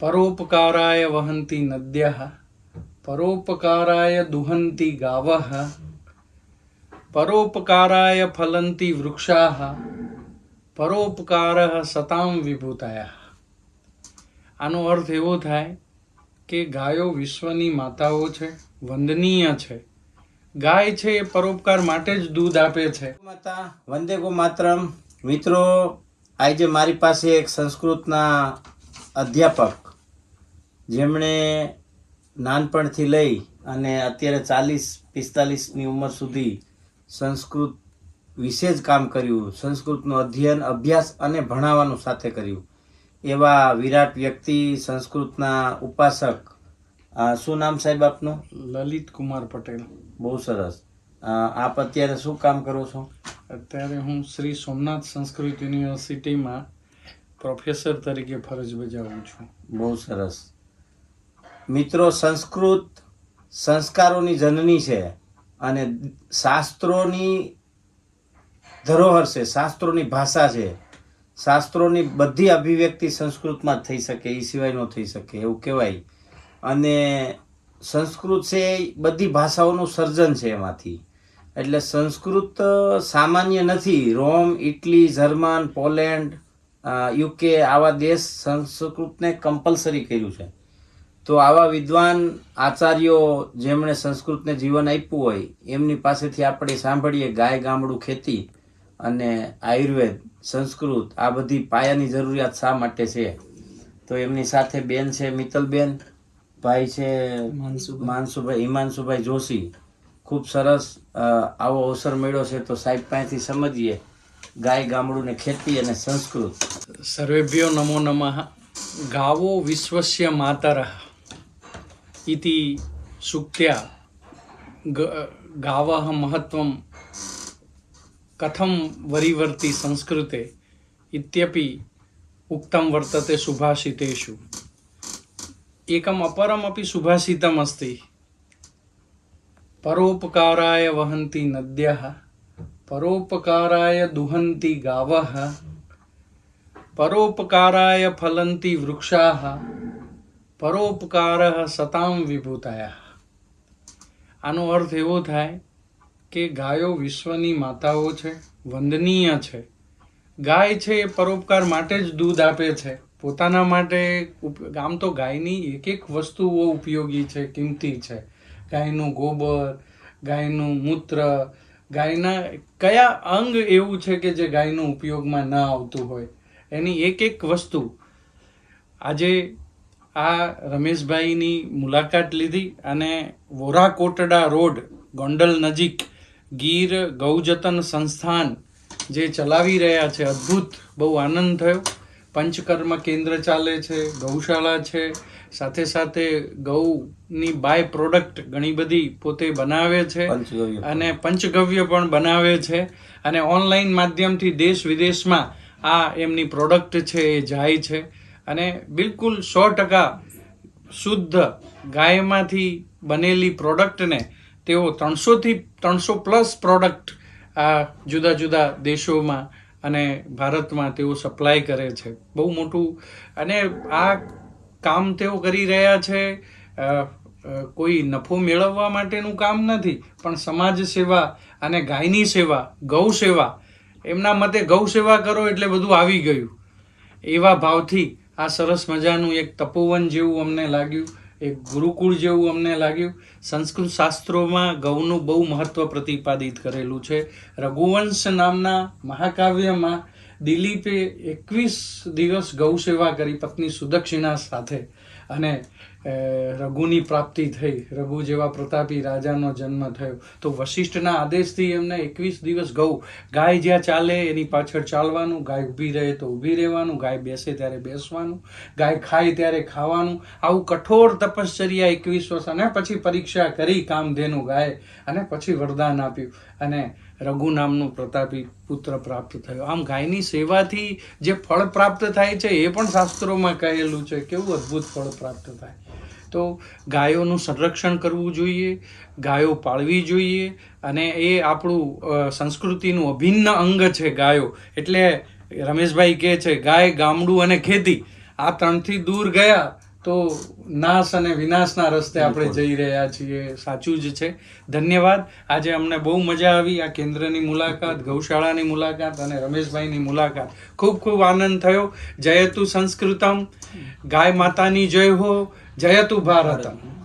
પરોપકારાય વહંતી નદ્ય પરોપકારાય દુહંતી ગાવ પરોપકારાય ફલંતી વૃક્ષા પરોપકાર સતામ વિભૂતાયા આનો અર્થ એવો થાય કે ગાયો વિશ્વની માતાઓ છે, વંદનીય છે. ગાય છે એ પરોપકાર માટે જ દૂધ આપે છે. માતા, વંદે ગો માત્રમ મિત્રો, આજે મારી પાસે એક સંસ્કૃતના અધ્યાપક જેમણે નાનપણથી લઈ અને અત્યારે ચાલીસ પિસ્તાલીસની ઉંમર સુધી સંસ્કૃત વિશે જ કામ કર્યું સંસ્કૃતનું અધ્યયન અભ્યાસ અને ભણાવવાનું સાથે કર્યું. એવા વિરાટ વ્યક્તિ સંસ્કૃતના ઉપાસક. શું નામ સાહેબ આપનું? લલિત કુમાર પટેલ. બહુ સરસ. આપ અત્યારે શું કામ કરો છો? અત્યારે હું શ્રી સોમનાથ સંસ્કૃત યુનિવર્સિટીમાં પ્રોફેસર તરીકે ફરજ બજાવું છું. બહુ સરસ. મિત્રો, સંસ્કૃત સંસ્કારોની જનની છે અને શાસ્ત્રોની ધરોહર છે, શાસ્ત્રોની ભાષા છે. શાસ્ત્રોની બધી અભિવ્યક્તિ સંસ્કૃતમાં થઈ શકે એ સિવાય ન થઈ શકે, એવું કહેવાય. અને સંસ્કૃત છે એ બધી ભાષાઓનું સર્જન છે એમાંથી. એટલે સંસ્કૃત સામાન્ય નથી. Rome, Italy, German, Poland UK આવા દેશ સંસ્કૃતને કમ્પલસરી કર્યું છે. તો આવા વિદ્વાન આચાર્યો જેમણે સંસ્કૃતને જીવન આપ્યું હોય એમની પાસેથી આપણે સાંભળીએ ગાય ગામડું ખેતી અને આયુર્વેદ સંસ્કૃત આ બધી પાયાની જરૂરિયાત શા માટે છે? તો એમની સાથે બેન છે મિત્તલબેન ભાઈ છે માનસુભાઈ. હિમાંશુભાઈ જોશી. ખૂબ સરસ આવો અવસર મળ્યો છે તો સાહેબ પાસેથી સમજીએ. ગાય, ગામડું ને ખેતી અને સંસ્કૃત. સર્વેભ્યો નમો નમઃ. ગાવો વિશ્વસ્ય માતર. ઇતિ સુક્ત્યા. ગાવઃ મહત્વમ. કથમ વરિવર્તી સંસ્કૃતે. ઇત્યપી ઉક્તમ વર્તતે સુભાષિતેષુ એકમ અપરમપી સુભાષિતમ અસ્તિ પરોપકારાય વહંતી નદ્યઃ. પરોપકારાય દુહંતી ગાવઃ પરોપકારાય ફલંતી વૃક્ષાઃ પરોપકાર સતામ વિભૂતાય આનો અર્થ એવો થાય કે ગાયો વિશ્વની માતાઓ છે, વંદનીય છે. ગાય છે એ પરોપકાર માટે જ દૂધ આપે છે. પોતાના માટે આમ તો ગાયની એક એક વસ્તુઓ ઉપયોગી છે, કિંમતી છે. ગાયનું ગોબર, ગાયનું મૂત્ર ગાયના કયા અંગ એવું છે કે જે ગાયનો ઉપયોગમાં ન આવતું હોય? એની એક એક વસ્તુ. આજે આ રમેશભાઈની મુલાકાત લીધી અને વોરાકોટડા રોડ ગોંડલ નજીક ગીર ગૌજતન સંસ્થાન જે ચલાવી રહ્યા છે, અદ્ભુત, બહુ આનંદ થયો. પંચકર્મ કેન્દ્ર ચાલે છે, ગૌશાળા છે સાથે સાથે ગૌની બાય પ્રોડક્ટ ઘણી બધી પોતે બનાવે છે અને પંચગવ્ય પણ બનાવે છે. અને ઓનલાઈન માધ્યમથી દેશ વિદેશમાં આ એમની પ્રોડક્ટ છે એ જાય છે. અને બિલકુલ સો ટકા શુદ્ધ ગાયમાંથી બનેલી પ્રોડક્ટને તેઓ ત્રણસોથી ત્રણસો પ્લસ પ્રોડક્ટ આ જુદા જુદા દેશોમાં અને ભારતમાં તેઓ સપ્લાય કરે છે. બહુ મોટું અને આ કામ તેઓ કરી રહ્યા છે. કોઈ નફો મેળવવા માટેનું કામ નથી, પણ સમાજ સેવા અને ગાયની સેવા, ગૌ સેવા, એમના મતે ગૌ સેવા કરો એટલે બધું આવી ગયું. એવા ભાવથી આ સરસ મજાનું એક તપોવન જેવું અમને લાગ્યું, એક ગુરુકુળ જેવું અમને લાગ્યું. સંસ્કૃત શાસ્ત્રોમાં ગૌનું બહુ મહત્ત્વ પ્રતિપાદિત કરેલું છે. રઘુવંશ નામના મહાકાવ્યમાં દિલીપે એકવીસ દિવસ ગૌ સેવા કરી પત્ની સુદક્ષિણા સાથે. અને રઘુની પ્રાપ્તિ થઈ. રઘુ જેવા પ્રતાપી રાજાનો જન્મ થયો. તો વશિષ્ઠના આદેશથી એમને એકવીસ દિવસ ગૌ. ગાય જ્યાં ચાલે એની પાછળ ચાલવાનું. ગાય ઊભી રહે તો ઊભી રહેવાનું. ગાય બેસે ત્યારે બેસવાનું. ગાય ખાય ત્યારે ખાવાનું. આવું કઠોર તપશ્ચર્યા એકવીસ વર્ષ અને પછી પરીક્ષા કરી કામધેનુ ગાય. અને પછી વરદાન આપ્યું. અને રઘુ નામનું પ્રતાપી પુત્ર પ્રાપ્ત થયો. આમ ગાયની સેવાથી જે ફળ પ્રાપ્ત થાય છે, એ પણ શાસ્ત્રોમાં કહેલું છે કેવું અદ્ભુત ફળ પ્રાપ્ત થાય. તો ગાયોનું સંરક્ષણ કરવું જોઈએ, ગાયો પાળવી જોઈએ અને એ આપણું સંસ્કૃતિનું અભિન્ન અંગ છે ગાયો. એટલે રમેશભાઈ કહે છે, ગાય ગામડું અને ખેતી. આ ત્રણથી દૂર ગયા તો નાશ અને વિનાશના રસ્તે આપણે જઈ રહ્યા છીએ. સાચું જ છે. ધન્યવાદ. આજે અમને બહુ મજા આવી. આ કેન્દ્રની મુલાકાત ગૌશાળાની મુલાકાત અને રમેશભાઈની મુલાકાત. ખૂબ ખૂબ આનંદ થયો. જયતુ સંસ્કૃતમ. ગાય માતાની જય હો. જયતુ ભારતમ.